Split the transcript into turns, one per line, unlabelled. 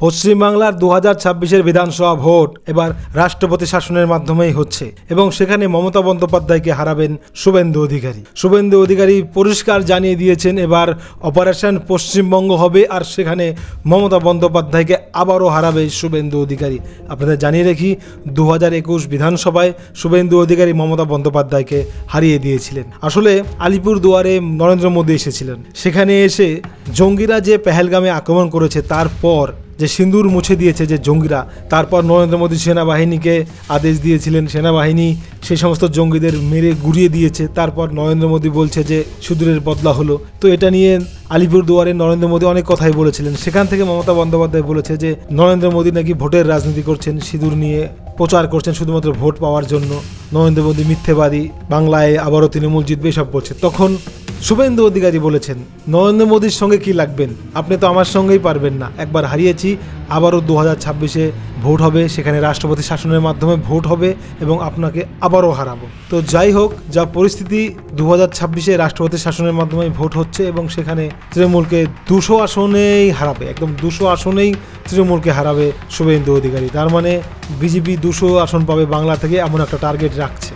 পশ্চিমবাংলার দু হাজার ছাব্বিশের বিধানসভা ভোট এবার রাষ্ট্রপতি শাসনের মাধ্যমেই হচ্ছে এবং সেখানে মমতা বন্দ্যোপাধ্যায়কে হারাবেন শুভেন্দু অধিকারী। শুভেন্দু অধিকারী পরিষ্কার জানিয়ে দিয়েছেন এবার অপারেশন পশ্চিমবঙ্গ হবে আর সেখানে মমতা বন্দ্যোপাধ্যায়কে আবারও হারাবে শুভেন্দু অধিকারী। আপনাদের জানিয়ে রাখি দু হাজার একুশ বিধানসভায় শুভেন্দু অধিকারী মমতা বন্দ্যোপাধ্যায়কে হারিয়ে দিয়েছিলেন। আসলে আলিপুর দুয়ারে নরেন্দ্র মোদী এসেছিলেন। সেখানে এসে জঙ্গিরা যে পেহেলগামে আক্রমণ করেছে, তারপর যে সিন্দুর মুছে দিয়েছে যে জঙ্গিরা। তারপর নরেন্দ্র মোদী সেনাবাহিনীকে আদেশ দিয়েছিলেন, সেনাবাহিনী সেই সমস্ত জঙ্গিদের মেরে গুড়িয়ে দিয়েছে। তারপর নরেন্দ্র মোদী বলছে যে সুদূরের বদলা হলো। তো এটা নিয়ে আলিপুর দুয়ারে নরেন্দ্র মোদী অনেক কথাই বলেছিলেন। সেখান থেকে মমতা বন্দ্যোপাধ্যায় বলেছে যে নরেন্দ্র মোদী নাকি ভোটের রাজনীতি করছেন, সিঁদুর নিয়ে প্রচার করছেন শুধুমাত্র ভোট পাওয়ার জন্য। নরেন্দ্র মোদী মিথ্যেবাদী, বাংলায় আবারও তৃণমূল জিতবে সব বলছে। তখন শুভেন্দু অধিকারী বলেছেন, নরেন্দ্র মোদীর সঙ্গে কি লাগবেন? আপনি তো আমার সঙ্গেই পারবেন না। একবার হারিয়েছি, আবারও দু হাজার ছাব্বিশে ভোট হবে, সেখানে রাষ্ট্রপতি শাসনের মাধ্যমে ভোট হবে এবং আপনাকে আবারও হারাবো। তো যাই হোক, যা পরিস্থিতি, দু হাজার ছাব্বিশে রাষ্ট্রপতি শাসনের মাধ্যমে ভোট হচ্ছে এবং সেখানে তৃণমূলকে দুশো আসনেই হারাবে, একদম দুশো আসনেই তৃণমূলকে হারাবে শুভেন্দু অধিকারী। তার মানে বিজেপি দুশো আসন পাবে বাংলা থেকে, এমন একটা টার্গেট রাখছে।